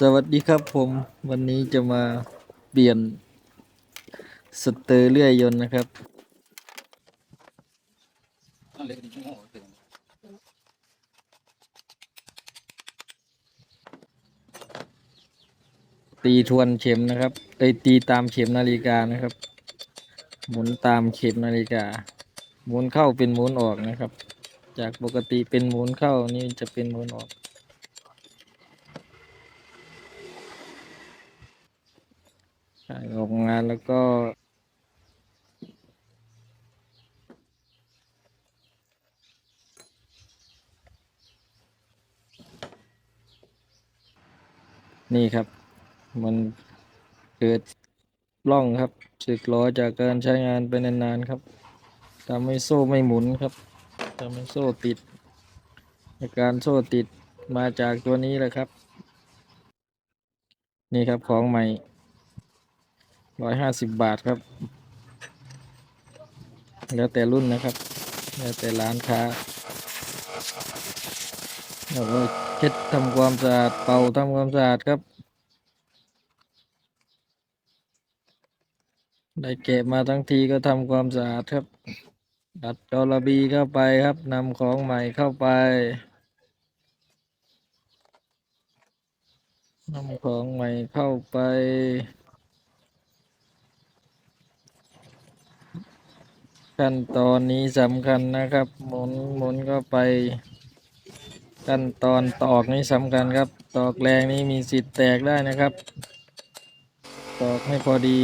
สวัสดีครับผมวันนี้จะมาเปลี่ยนสเตอร์เลื่อยยนต์นะครับ ตีทวนเข็มนะครับเอ้ยตีตามเข็มนาฬิกานะครับ หมุนตามเข็มนาฬิกา หมุนเข้าเป็นหมุนออกนะครับ จากปกติเป็นหมุนเข้านี่จะเป็นหมุนออก ใช่ออกงานแล้วก็นี่ครับ มันเกิดร่องครับสึกล้อจากการใช้งานไปนานๆครับทำให้โซ่ไม่หมุนครับทำให้โซ่ติดอาการโซ่ติดมาจากตัวนี้แหละครับ นี่ครับของใหม่ ร้อยห้าสิบบาทครับ แล้วแต่รุ่นนะครับ แล้วแต่ร้านค้าเราก็เช็ดทำความสะอาดเป่าทำความสะอาดครับ ได้เก็บมาทั้งทีก็ทำความสะอาดครับดัดจอระบีเข้าไปครับนำของใหม่เข้าไปนำของใหม่เข้าไป ขั้นตอนนี้สำคัญนะครับหมุนหมุนเข้าไป ขั้นตอนตอกนี้สำคัญครับ ตอกแรงนี้มีสิทธิ์แตกได้นะครับ ตอกให้พอดี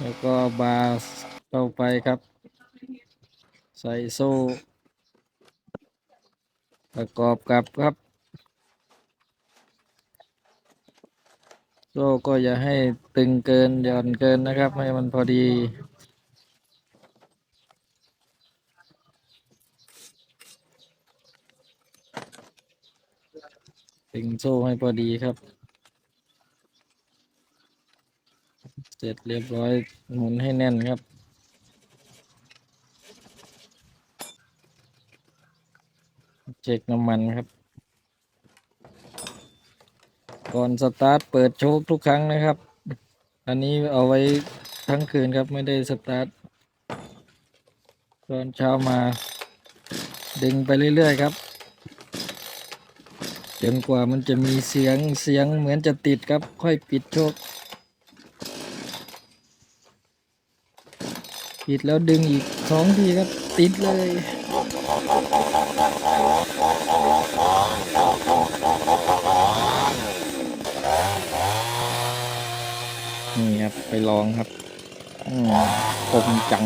แล้วก็บาสเข้าไปครับ ใส่โซ่ ประกอบกับครับ โซ่ก็อย่าให้ตึงเกินหย่อนเกินนะครับ ให้มันพอดี ตึงโซ่ให้พอดีครับ เสร็จเรียบร้อยหมุนให้แน่นครับเช็คน้ำมันครับ ก่อนสตาร์ทเปิดโชคทุกครั้งนะครับ อันนี้เอาไว้ทั้งคืนครับไม่ได้สตาร์ทตอนเช้ามาดึงไปเรื่อยๆครับจนกว่ามันจะมีเสียงเสียงเหมือนจะติดครับ ค่อยปิดโชคปิดแล้วดึงอีกสองทีครับ ติดเลยี่ครับ ไปลองครับ อืมคมจัง